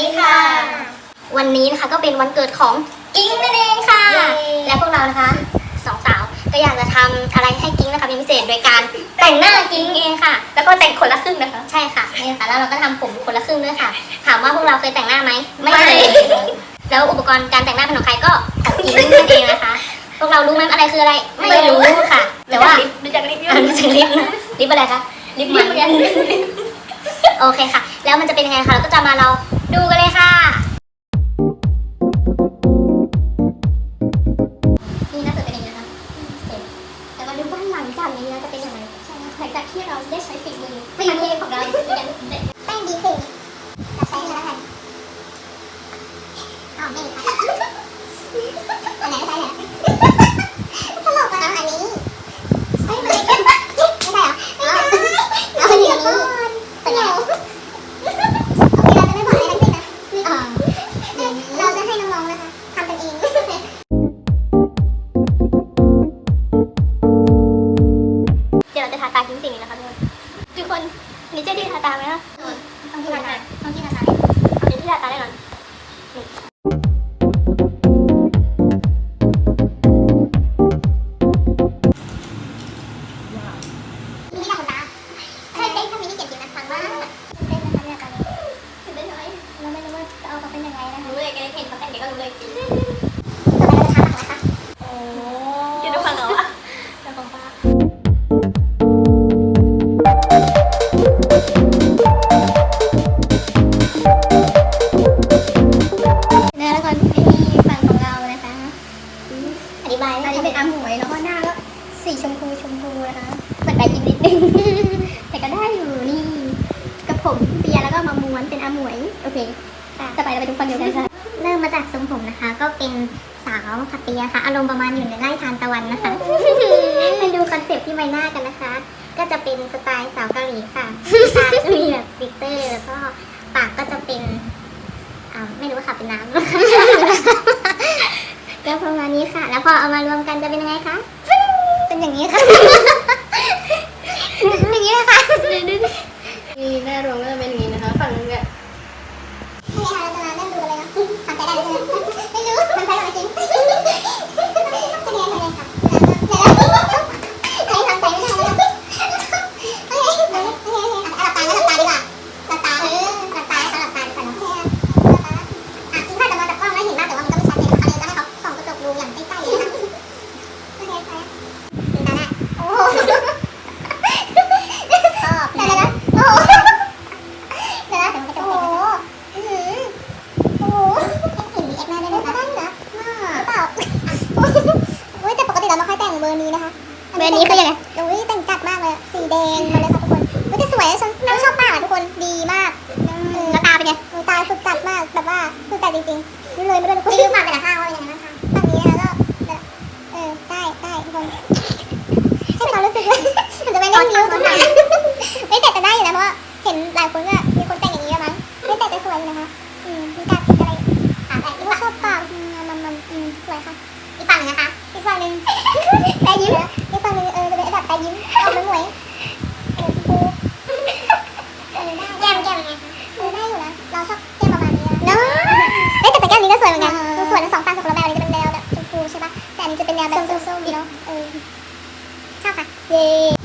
ดีค่ะ วันนี้นะคะก็เป็นวันเกิดของกิ้งนั่นเองค่ะเย้และพวกเรานะคะสองสาวก็อยากจะทำอะไรให้กิ้งนะคะเป็นพิเศษโดยการแต่งหน้ากิ้งเองค่ะ แล้วก็แต่งคนละครึ่งนะคะ ใช่ค่ะนี่ค่ะแล้วเราก็ทำผมคนละครึ่งด้วยค่ะ ถามว่าพวกเราเคยแต่งหน้าไหมไม่เคยแล้วอุปกรณ์การแต่งหน้าเป็นของใครก็ของกิ้งนั่นเองนะคะพวกเรารู้ไหมอะไรคืออะไร ไม่รู้ค่ะ แต่ว่าดูจากลิปดูอ่าจากนลิปถึงลิฟต์นะลิฟต์อะไรคะลิฟต์มันโอเคค่ะ แล้วมันจะเป็นยังไงคะเราก็จะมาเรา ดูกันเลยค่ะ นี่น่าจะเป็นอย่างนี้นะคะเสร็จแต่มาดูบ้านหลังจากนี้นะจะเป็นยังไงใช่ไหมหลังจากที่เราได้ใช้ฝีมือฝีมือของเราในการแป้งดี จ๊ดีทาตาไหมคะต้องที่ทาตาต้องที่ทาตาเอาเดี๋ยวที่ทาตาได้ก่อนนี่ทาตาเคยเต้นทำมินิเก็บอยู่นะครั้งว่าเต้นนะคะเนี่ยตอนนี้ตื่นเต้นน้อยเราไม่รู้ว่าจะเอามาเป็นยังไงนะคะรู้เลยแกเห็นเขาแต่งเด็กก็รู้เลย นึง แต่ก็ได้อยู่นี่กับผมเปียแล้วก็มาม้วนเป็นอาหมวย โอเคต่อไปเราไปดูคนเดียวกันค่ะเริ่มมาจากทรงผมนะคะ ก็เป็นสาวขับเปียค่ะ อารมณ์ประมาณอยู่ในไร่ทานตะวันนะคะไปดูคอนเซปต์ที่ใบหน้ากันนะคะ ก็จะเป็นสไตล์สาวเกาหลีค่ะตาจะมีแบบกลิตเตอร์แล้วก็ปากก็จะเป็นไม่รู้ว่าค่ะเป็นน้ำก็ประมาณนี้ค่ะ แล้วพอเอามารวมกันจะเป็นยังไงคะเป็นอย่างนี้ค่ะ กติเราไม่ค่อยแต่งเบอร์นี้นะคะเบอร์นี้คือยังไงโอ้ยแต่งจัดมากเลยอะสีแดงมาเลยค่ะทุกคนเฮ้ยแต่สวยอะฉันเราชอบมากอะทุกคน ดีมากแล้วตาเป็นไงตาสุดจัดมาก แบบว่าสุดจัดจริงๆนี่เลยไม่ได้ทุกคนรีวิวฝากไปนะ คนให้ควารู้สึกว่ามันจะไปเล่นนิ้วตรงไหนไม่แต่จะได้อยู่นะเพราะเห็นหลายคนก็มีคนแต่งอย่างนี้แล้มั้ง Yay!